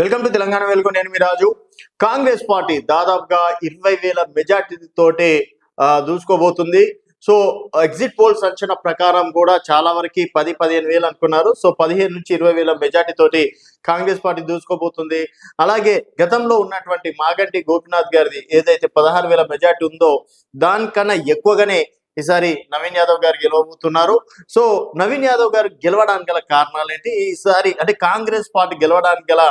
Welcome to Telangana వెలుగు. నేను మీ రాజు. Congress party దాదాపుగా ఇరవై వేల మెజార్టీ తోటి దూసుకోబోతుంది సో ఎగ్జిట్ పోల్స్ అంచనా ప్రకారం కూడా చాలా వరకు పది పదిహేను వేలు అనుకున్నారు. సో పదిహేను నుంచి ఇరవై వేల మెజార్టీ తోటి కాంగ్రెస్ పార్టీ దూసుకోబోతుంది అలాగే గతంలో ఉన్నటువంటి మాగంటి గోపినాథ్ గారిది ఏదైతే పదహారు వేల మెజార్టీ ఉందో దానికన్నా ఎక్కువగానే ఈసారి నవీన్ యాదవ్ గారు గెలవబోతున్నారు. సో నవీన్ యాదవ్ గారు గెలవడానికి గల కారణాలు ఏంటి? ఈసారి అంటే కాంగ్రెస్ పార్టీ గెలవడానికి గల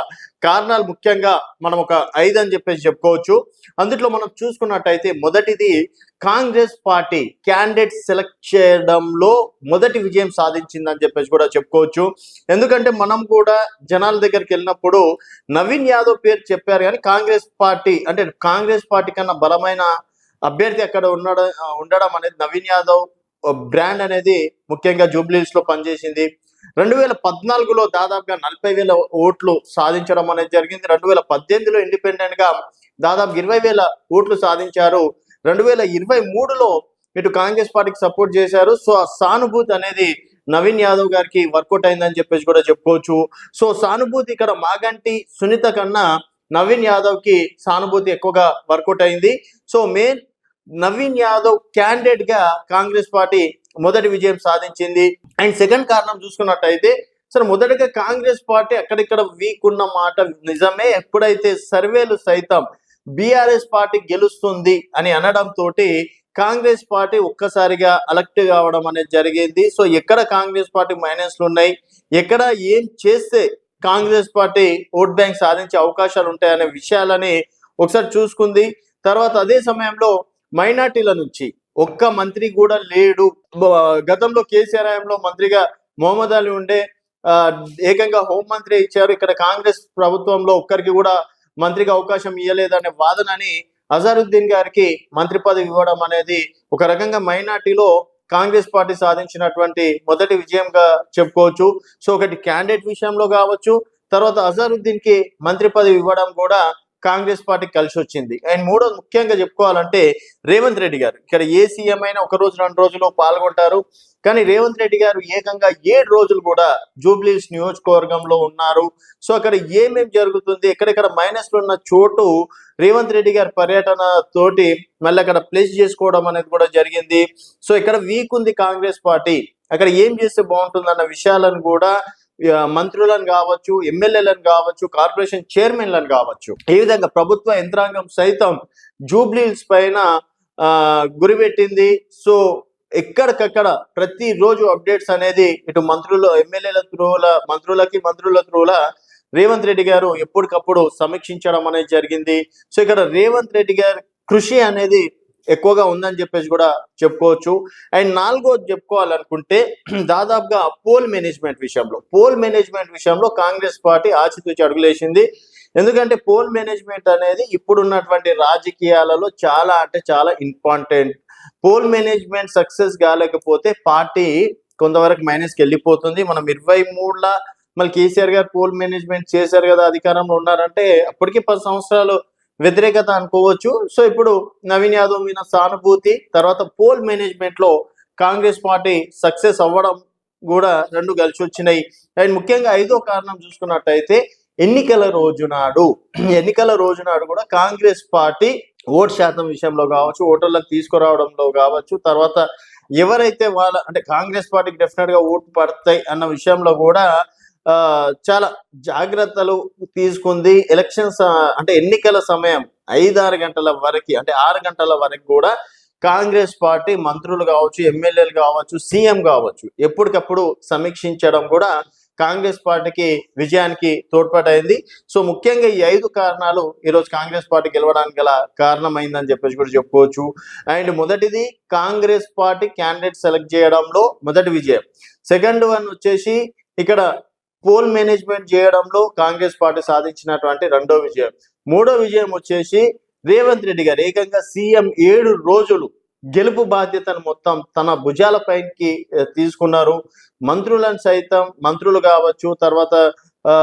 కారణాలు ముఖ్యంగా మనం ఒక ఐదు అని చెప్పేసి చెప్పుకోవచ్చు. అందులో మనం చూసుకున్నట్టయితే మొదటిది కాంగ్రెస్ పార్టీ క్యాండిడేట్ సెలెక్ట్ చేయడంలో మొదటి విజయం సాధించిందని చెప్పేసి కూడా చెప్పుకోవచ్చు. ఎందుకంటే మనం కూడా జనాల దగ్గరికి వెళ్ళినప్పుడు నవీన్ యాదవ్ పేరు చెప్పారు కానీ కాంగ్రెస్ పార్టీ అంటే కాంగ్రెస్ పార్టీ కన్నా బలమైన అభ్యర్థి అక్కడ ఉండడం ఉండడం అనేది నవీన్ యాదవ్ బ్రాండ్ అనేది ముఖ్యంగా జూబ్లీస్లో పనిచేసింది. రెండు వేల పద్నాలుగులో దాదాపుగా నలభై వేల ఓట్లు సాధించడం అనేది జరిగింది. రెండు వేల పద్దెనిమిదిలో ఇండిపెండెంట్గా దాదాపు ఇరవై వేల ఓట్లు సాధించారు. రెండు వేల ఇరవై మూడులో ఇటు కాంగ్రెస్ పార్టీకి సపోర్ట్ చేశారు. సో ఆ సానుభూతి అనేది నవీన్ యాదవ్ గారికి వర్కౌట్ అయిందని చెప్పేసి కూడా చెప్పుకోవచ్చు. సో సానుభూతి ఇక్కడ మాగంటి సునీత కన్నా నవీన్ యాదవ్కి సానుభూతి ఎక్కువగా వర్కౌట్ అయింది. సో మెయిన్ నవీన్ యాదవ్ క్యాండిడేట్గా కాంగ్రెస్ పార్టీ మొదటి విజయం సాధించింది. అండ్ సెకండ్ కారణం చూసుకున్నట్టయితే సరే మొదటగా కాంగ్రెస్ పార్టీ అక్కడిక్కడ వీక్ ఉన్న మాట నిజమే. ఎప్పుడైతే సర్వేలు సైతం బీఆర్ఎస్ పార్టీ గెలుస్తుంది అని అనడం తోటి కాంగ్రెస్ పార్టీ ఒక్కసారిగా అలెక్ట్ కావడం అనేది జరిగింది. సో ఎక్కడ కాంగ్రెస్ పార్టీ మైనస్లు ఉన్నాయి? ఎక్కడ ఏం చేస్తే కాంగ్రెస్ పార్టీ ఓట్ బ్యాంక్ సాధించే అవకాశాలు ఉంటాయనే విషయాలని ఒకసారి చూసుకుంది. తర్వాత అదే సమయంలో మైనార్టీల నుంచి. ఒక్క మంత్రి కూడా లేడు. గతంలో కేసీఆర్ హయాంలో మంత్రిగా మొహమ్మద్ అలీ ఉండే ఏకంగా హోంమంత్రి ఇచ్చారు. ఇక్కడ కాంగ్రెస్ ప్రభుత్వంలో ఒక్కరికి కూడా మంత్రిగా అవకాశం ఇవ్వలేదనే వాదనని అజారుద్దీన్ గారికి మంత్రి పదవి ఇవ్వడం అనేది ఒక రకంగా మైనార్టీలో కాంగ్రెస్ పార్టీ సాధించినటువంటి మొదటి విజయంగా చెప్పుకోవచ్చు. సో ఒకటి క్యాండిడేట్ విషయంలో కావచ్చు. తర్వాత అజారుద్దీన్కి మంత్రి పదవి ఇవ్వడం కూడా కాంగ్రెస్ పార్టీ కలిసి వచ్చింది అండ్ మూడో ముఖ్యంగా చెప్పుకోవాలంటే రేవంత్ రెడ్డి గారు. ఇక్కడ ఏ సీఎం అయినా ఒక రోజు రెండు రోజులు పాల్గొంటారు. కానీ రేవంత్ రెడ్డి గారు ఏకంగా ఏడు రోజులు కూడా జూబ్లీస్ నియోజకవర్గంలో ఉన్నారు. సో అక్కడ ఏమేం జరుగుతుంది ఎక్కడెక్కడ మైనస్లు ఉన్న చోటు రేవంత్ రెడ్డి గారి పర్యటన తోటి మళ్ళీ అక్కడ ప్లేస్ చేసుకోవడం అనేది కూడా జరిగింది. సో ఇక్కడ వీక్ ఉంది కాంగ్రెస్ పార్టీ. అక్కడ ఏం చేస్తే బాగుంటుంది అన్న విషయాలను కూడా మంత్రులను కావచ్చు ఎమ్మెల్యేలను కావచ్చు కార్పొరేషన్ చైర్మన్లను కావచ్చు. ఈ విధంగా ప్రభుత్వ యంత్రాంగం సైతం జూబ్లీస్ పైన ఆ, గురిపెట్టింది. సో ఎక్కడికక్కడ ప్రతి రోజు అప్డేట్స్ అనేది ఇటు మంత్రులు ఎమ్మెల్యేల త్రూల మంత్రులకి మంత్రుల త్రూల రేవంత్ రెడ్డి గారు ఎప్పటికప్పుడు సమీక్షించడం అనేది జరిగింది. సో ఇక్కడ రేవంత్ రెడ్డి గారి కృషి అనేది ఎక్కువగా ఉందని చెప్పేసి కూడా చెప్పుకోవచ్చు. అండ్ నాలుగోది చెప్పుకోవాలనుకుంటే దాదాపుగా పోల్ మేనేజ్మెంట్ విషయంలో పోల్ మేనేజ్మెంట్ విషయంలో కాంగ్రెస్ పార్టీ ఆచితూచి అడుగులేసింది. ఎందుకంటే పోల్ మేనేజ్మెంట్ అనేది ఇప్పుడున్నటువంటి రాజకీయాలలో చాలా అంటే చాలా ఇంపార్టెంట్. పోల్ మేనేజ్మెంట్ సక్సెస్ కాలేకపోతే పార్టీ కొంతవరకు మైనస్కి వెళ్ళిపోతుంది. మనం ఇరవై మూడుల మళ్ళీ కేసీఆర్ గారు పోల్ మేనేజ్మెంట్ చేశారు కదా అధికారంలో ఉన్నారంటే అప్పటికి పది సంవత్సరాలు వ్యతిరేకత అనుకోవచ్చు. సో ఇప్పుడు నవీన్ యాదవ్ మీద సానుభూతి తర్వాత పోల్ మేనేజ్మెంట్లో కాంగ్రెస్ పార్టీ సక్సెస్ అవ్వడం కూడా రెండు కలిసి వచ్చినాయి. అండ్ ముఖ్యంగా ఐదో కారణం చూసుకున్నట్టయితే ఎన్నికల రోజు నాడు ఎన్నికల రోజు నాడు కూడా కాంగ్రెస్ పార్టీ ఓటు శాతం విషయంలో కావచ్చు ఓటర్లకు తీసుకురావడంలో కావచ్చు తర్వాత ఎవరైతే వాళ్ళ అంటే కాంగ్రెస్ పార్టీకి డెఫినెట్గా ఓటు పడతాయి అన్న విషయంలో కూడా చాలా జాగ్రత్తలు తీసుకుంది. ఎలక్షన్స్ అంటే ఎన్నికల సమయం ఐదారు గంటల వరకు అంటే ఆరు గంటల వరకు కూడా కాంగ్రెస్ పార్టీ మంత్రులు కావచ్చు ఎమ్మెల్యేలు కావచ్చు సీఎం కావచ్చు ఎప్పటికప్పుడు సమీక్షించడం కూడా కాంగ్రెస్ పార్టీకి విజయానికి తోడ్పాటైంది. సో ముఖ్యంగా ఈ ఐదు కారణాలు ఈరోజు కాంగ్రెస్ పార్టీ గెలవడానికి గల కారణమైందని చెప్పేసి కూడా చెప్పుకోవచ్చు. అండ్ మొదటిది కాంగ్రెస్ పార్టీ క్యాండిడేట్ సెలెక్ట్ చేయడంలో మొదటి విజయం. సెకండ్ వన్ వచ్చేసి ఇక్కడ పోల్ మేనేజ్మెంట్ చేయడంలో కాంగ్రెస్ పార్టీ సాధించినటువంటి రెండో విజయం. మూడో విజయం వచ్చేసి రేవంత్ రెడ్డి గారు ఏకంగా సీఎం ఏడు రోజులు గెలుపు బాధ్యతను మొత్తం తన భుజాల పైకి తీసుకున్నారు. మంత్రులను సైతం మంత్రులు కావచ్చు తర్వాత ఆ,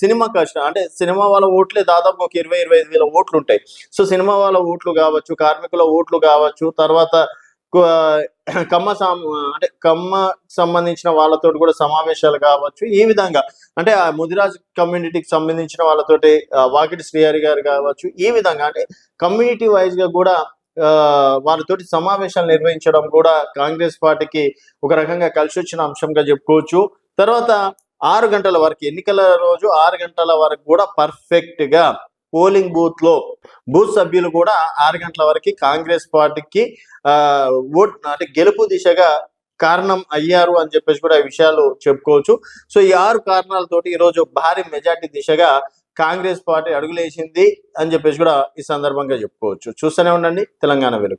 సినిమా కష్టం అంటే సినిమా వాళ్ళ ఓట్లే దాదాపు ఒక ఇరవై ఇరవై ఐదు వేల ఓట్లు ఉంటాయి. సో సినిమా వాళ్ళ ఓట్లు కావచ్చు కార్మికుల ఓట్లు కావచ్చు తర్వాత కమ్మ సామ్ అంటే కమ్మ సంబంధించిన వాళ్ళతో కూడా సమావేశాలు కావచ్చు. ఈ విధంగా అంటే ఆ ముదిరాజ్ కమ్యూనిటీకి సంబంధించిన వాళ్ళతోటి వాకిటి శ్రీహరి గారు కావచ్చు ఈ విధంగా అంటే కమ్యూనిటీ వైజ్గా కూడా వారితోటి సమావేశాలు నిర్వహించడం కూడా కాంగ్రెస్ పార్టీకి ఒక రకంగా కలిసి వచ్చిన అంశంగా చెప్పుకోవచ్చు. తర్వాత ఆరు గంటల వరకు ఎన్నికల రోజు ఆరు గంటల వరకు కూడా పర్ఫెక్ట్గా పోలింగ్ బూత్లో బూత్ సభ్యులు కూడా ఆరు గంటల వరకు కాంగ్రెస్ పార్టీకి ఆ ఓట్ అంటే గెలుపు దిశగా కారణం అయ్యారు అని చెప్పేసి కూడా ఈ విషయాలు చెప్పుకోవచ్చు. సో ఈ ఆరు కారణాలతోటి ఈరోజు భారీ మెజార్టీ దిశగా కాంగ్రెస్ పార్టీ అడుగులేసింది అని చెప్పేసి కూడా ఈ సందర్భంగా చెప్పుకోవచ్చు. చూస్తూనే ఉండండి తెలంగాణ వెలుగు.